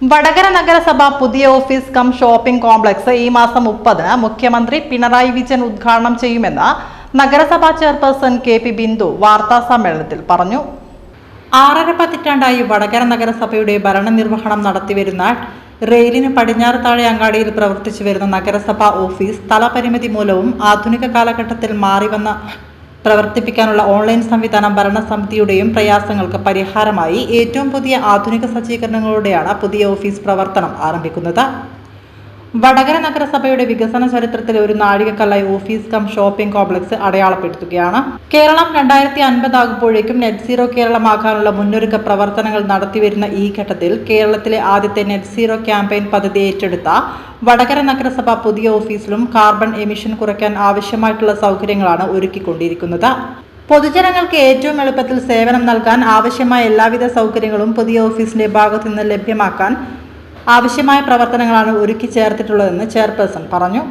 വടകര നഗരസഭ പുതിയ office cum shopping complex ഈ മാസം മുപ്പതിന് മുഖ്യമന്ത്രി പിണറായി വിജയൻ ഉദ്ഘാടനം ചെയ്യുമെന്ന് നഗരസഭാ ചെയർപേഴ്സൺ കെ പി ബിന്ദു വാർത്താ സമ്മേളനത്തിൽ പറഞ്ഞു. ആറര പതിറ്റാണ്ടായി വടകര നഗരസഭയുടെ ഭരണനിർവഹണം നടത്തിവരുന്ന റെയിലിന് പടിഞ്ഞാറ് താഴെ അങ്ങാടിയിൽ പ്രവർത്തിച്ചു വരുന്ന നഗരസഭാ ഓഫീസ് സ്ഥലപരിമിതി മൂലവും ആധുനിക കാലഘട്ടത്തിൽ മാറിവന്ന പ്രവർത്തിപ്പിക്കാനുള്ള ഓൺലൈൻ സംവിധാനം ഭരണസമിതിയുടെയും പ്രയാസങ്ങൾക്ക് പരിഹാരമായി ഏറ്റവും പുതിയ ആധുനിക സജ്ജീകരണങ്ങളോടെയാണ് പുതിയ ഓഫീസ് പ്രവർത്തനം ആരംഭിക്കുന്നത്. വടകര നഗരസഭയുടെ വികസന ചരിത്രത്തിൽ ഒരു നാഴികക്കല്ലായി ഓഫീസ് കം ഷോപ്പിംഗ് കോംപ്ലക്സ് അടയാളപ്പെടുത്തുകയാണ്. കേരളം രണ്ടായിരത്തി അൻപതാകുമ്പോഴേക്കും നെറ്റ് സീറോ കേരളമാകാനുള്ള മുന്നൊരുക്ക പ്രവർത്തനങ്ങൾ നടത്തിവരുന്ന ഈ ഘട്ടത്തിൽ കേരളത്തിലെ ആദ്യത്തെ നെറ്റ് സീറോ ക്യാമ്പയിൻ പദ്ധതി ഏറ്റെടുത്ത വടകര നഗരസഭ പുതിയ ഓഫീസിലും കാർബൺ എമിഷൻ കുറയ്ക്കാൻ ആവശ്യമായിട്ടുള്ള സൗകര്യങ്ങളാണ് ഒരുക്കിക്കൊണ്ടിരിക്കുന്നത്. പൊതുജനങ്ങൾക്ക് ഏറ്റവും എളുപ്പത്തിൽ സേവനം നൽകാൻ ആവശ്യമായ എല്ലാവിധ സൗകര്യങ്ങളും പുതിയ ഓഫീസിന്റെ ഭാഗത്തു നിന്ന് ലഭ്യമാക്കാൻ ആവശ്യമായ പ്രവർത്തനങ്ങളാണ് ഒരുക്കി ചേർത്തിട്ടുള്ളതെന്ന് ചെയർപേഴ്സൺ പറഞ്ഞു.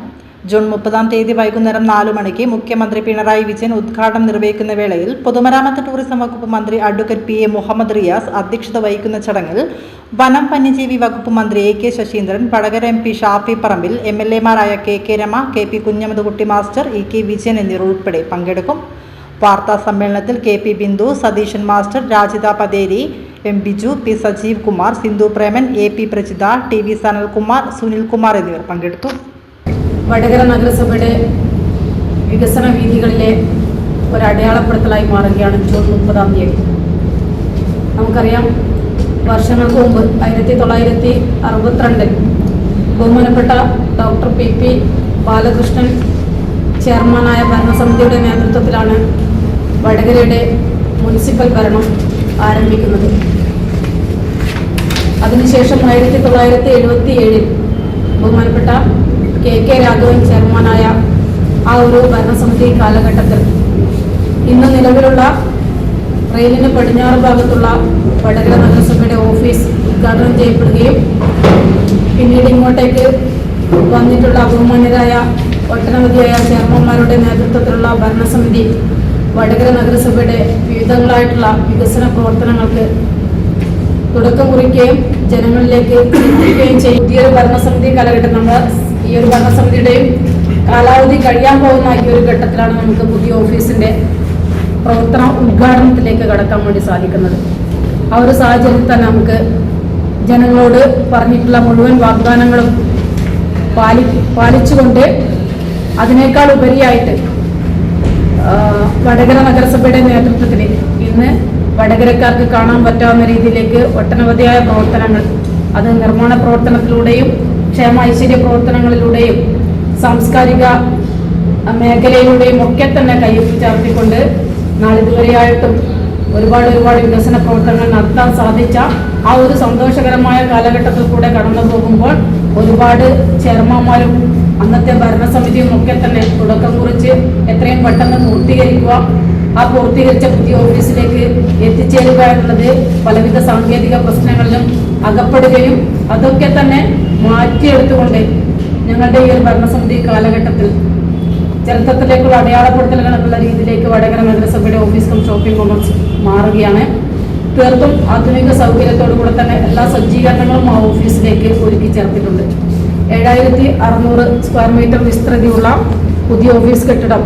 ജൂൺ മുപ്പതാം തീയതി വൈകുന്നേരം നാലു മണിക്ക് മുഖ്യമന്ത്രി പിണറായി വിജയൻ ഉദ്ഘാടനം നിർവഹിക്കുന്ന വേളയിൽ പൊതുമരാമത്ത് ടൂറിസം വകുപ്പ് മന്ത്രി advocate P A Muhammad Riyas അധ്യക്ഷത വഹിക്കുന്ന ചടങ്ങിൽ വനം വന്യജീവി വകുപ്പ് മന്ത്രി A K Saseendran Vadakara M P Shafi Parambil M L എമാരായ K K Rema K P Kunhammedkutty master E K Vijayan എന്നിവർ ഉൾപ്പെടെ പങ്കെടുക്കും. വാർത്താ സമ്മേളനത്തിൽ K P Bindu Satheesan master Rajitha Patheri M. Biju P. Sajeev Kumar Sindhu Preman A. P. Prajitha T. V. Sanalkumar Sunilkumar എന്നിവർ പങ്കെടുത്തു. വടകര നഗരസഭയുടെ വികസന വീതികളിലെ ഒരു അടയാളപ്പെടുത്തലായി മാറുകയാണ് ജൂൺ മുപ്പതാം തീയതി. നമുക്കറിയാം വർഷങ്ങൾക്ക് മുമ്പ് ആയിരത്തി തൊള്ളായിരത്തി അറുപത്തിരണ്ടിൽ ബഹുമാനപ്പെട്ട ഡോക്ടർ പി. പി. ബാലകൃഷ്ണൻ ചെയർമാനായ ഭരണസമിതിയുടെ നേതൃത്വത്തിലാണ് വടകരയുടെ മുനിസിപ്പൽ ഭരണം ആരംഭിക്കുന്നത്. അതിനുശേഷം ആയിരത്തി തൊള്ളായിരത്തി എഴുപത്തി ഏഴിൽ ബഹുമാനപ്പെട്ട കെ കെ രാഘവൻ ചെയർമാനായ ആ ഒരു ഭരണസമിതി കാലഘട്ടത്തിൽ ഇന്ന് നിലവിലുള്ള റെയിലിന് പടിഞ്ഞാറ് ഭാഗത്തുള്ള വടകര നഗരസഭയുടെ ഓഫീസ് ഉദ്ഘാടനം ചെയ്യപ്പെടുകയും പിന്നീട് ഇങ്ങോട്ടേക്ക് വന്നിട്ടുള്ള ബഹുമാന്യരായ ഒട്ടനവധിയായ ചെയർമാന്മാരുടെ നേതൃത്വത്തിലുള്ള ഭരണസമിതി വടകര നഗരസഭയുടെ വിവിധങ്ങളായിട്ടുള്ള വികസന പ്രവർത്തനങ്ങൾക്ക് തുടക്കം കുറിക്കുകയും ജനങ്ങളിലേക്ക് എത്തിക്കുകയും ചെയ്യും. പുതിയൊരു ഭരണസമിതി കാലഘട്ടം നമ്മൾ ഈ ഒരു ഭരണസമിതിയുടെയും കാലാവധി കഴിയാൻ പോകുന്ന ഈ ഒരു ഘട്ടത്തിലാണ് നമുക്ക് പുതിയ ഓഫീസിന്റെ പ്രവർത്തന ഉദ്ഘാടനത്തിലേക്ക് കടക്കാൻ വേണ്ടി സാധിക്കുന്നത്. ആ ഒരു സാഹചര്യത്തിൽ തന്നെ നമുക്ക് ജനങ്ങളോട് പറഞ്ഞിട്ടുള്ള മുഴുവൻ വാഗ്ദാനങ്ങളും പാലി പാലിച്ചുകൊണ്ട് അതിനേക്കാൾ ഉപരിയായിട്ട് വടകര നഗരസഭയുടെ നേതൃത്വത്തിൽ ഇന്ന് വടകരക്കാർക്ക് കാണാൻ പറ്റാവുന്ന രീതിയിലേക്ക് ഒട്ടനവധിയായ പ്രവർത്തനങ്ങൾ അത് നിർമ്മാണ പ്രവർത്തനത്തിലൂടെയും ക്ഷേമ ഐശ്വര്യ പ്രവർത്തനങ്ങളിലൂടെയും സാംസ്കാരിക മേഖലയിലൂടെയും ഒക്കെ തന്നെ കയ്യൊപ്പ് ചേർത്തിക്കൊണ്ട് നാളിതുവരെയായിട്ടും ഒരുപാട് ഒരുപാട് വികസന പ്രവർത്തനങ്ങൾ നടത്താൻ സാധിച്ച ആ ഒരു സന്തോഷകരമായ കാലഘട്ടത്തിൽ കൂടെ കടന്നു പോകുമ്പോൾ ഒരുപാട് ചെയർമാന്മാരും അന്നത്തെ ഭരണസമിതിയും ഒക്കെ തന്നെ തുടക്കം കുറിച്ച് എത്രയും പെട്ടെന്ന് പൂർത്തീകരിക്കുക. ആ പൂർത്തീകരിച്ച പുതിയ ഓഫീസിലേക്ക് എത്തിച്ചേരുക എന്നുള്ളത് പലവിധ സാങ്കേതിക പ്രശ്നങ്ങളിലും അകപ്പെടുകയും അതൊക്കെ തന്നെ മാറ്റിയെടുത്തുകൊണ്ട് ഞങ്ങളുടെ ഈ ഒരു ഭരണസമിതി കാലഘട്ടത്തിൽ ചരിത്രത്തിലേക്കുള്ള അടയാളപ്പെടുത്തലുകൾ എന്നുള്ള രീതിയിലേക്ക് വടകര നഗരസഭയുടെ ഓഫീസ് ഷോപ്പിംഗ് കോംപ്ലക്സ് മാറുകയാണ്. തീർത്തും ആധുനിക സൗകര്യത്തോടു കൂടെ തന്നെ എല്ലാ സജ്ജീകരണങ്ങളും ആ ഓഫീസിലേക്ക് ഒരുക്കി ചേർത്തിട്ടുണ്ട്. ഏഴായിരത്തി അറുന്നൂറ് സ്ക്വയർ മീറ്റർ വിസ്തൃതിയുള്ള പുതിയ ഓഫീസ് കെട്ടിടം